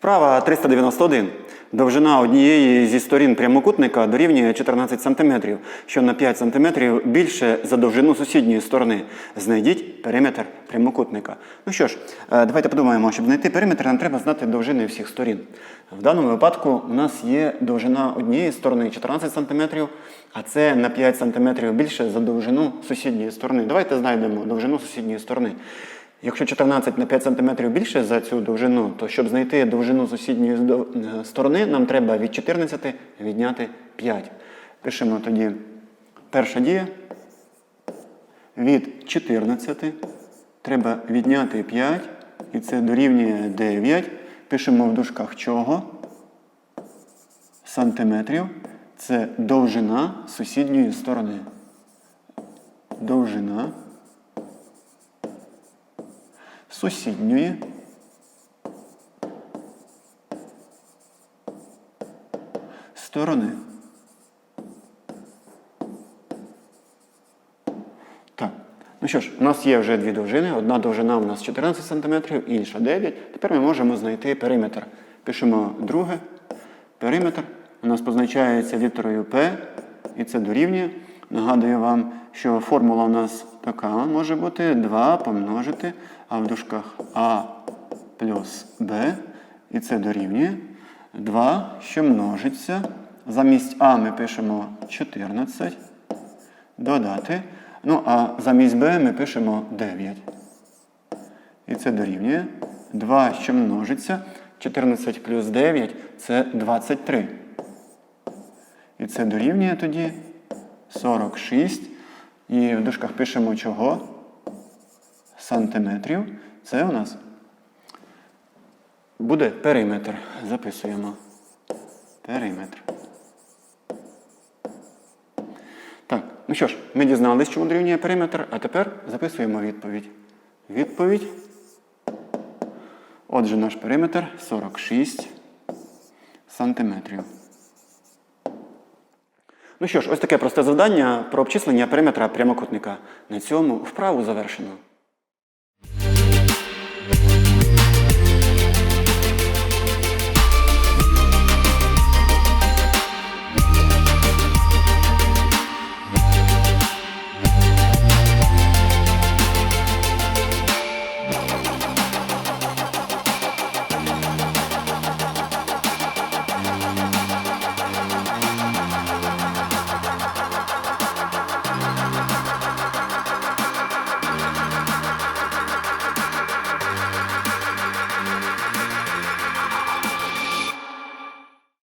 Вправа 391. Довжина однієї зі сторін прямокутника дорівнює 14 см, що на 5 см більше за довжину сусідньої сторони. Знайдіть периметр прямокутника. Ну що ж, е, давайте подумаємо, щоб знайти периметр, нам треба знати довжини всіх сторін. В даному випадку у нас є довжина однієї сторони 14 см, а це на 5 см більше за довжину сусідньої сторони. Давайте знайдемо довжину сусідньої сторони. Якщо 14 на 5 см більше за цю довжину, то щоб знайти довжину сусідньої е, сторони, нам треба від 14 відняти 5. Пишемо тоді перша дія. Від 14 треба відняти 5, і це дорівнює 9. Пишемо в дужках чого? Сантиметрів. Це довжина сусідньої сторони. Довжина сусідньої сторони. Так. Ну що ж, у нас є вже дві довжини. Одна довжина у нас 14 см, інша 9. Тепер ми можемо знайти периметр. Пишемо друге. Периметр у нас позначається літерою P, і це дорівнює. Нагадую вам, що формула у нас така може бути 2 помножити, а в дужках А плюс Б, і це дорівнює 2, що множиться. Замість А ми пишемо 14 додати. Ну, а замість b ми пишемо 9. І це дорівнює 2, що множиться. 14 плюс 9 це 23. І це дорівнює тоді 46. І в дужках пишемо чого? Сантиметрів. Це у нас буде периметр. Записуємо. Периметр. Так, ну що ж, ми дізналися, чому дорівнює периметр, а тепер записуємо відповідь. Відповідь. Отже, наш периметр 46 сантиметрів. Ну що ж, ось таке просте завдання про обчислення периметра прямокутника. На цьому вправу завершено.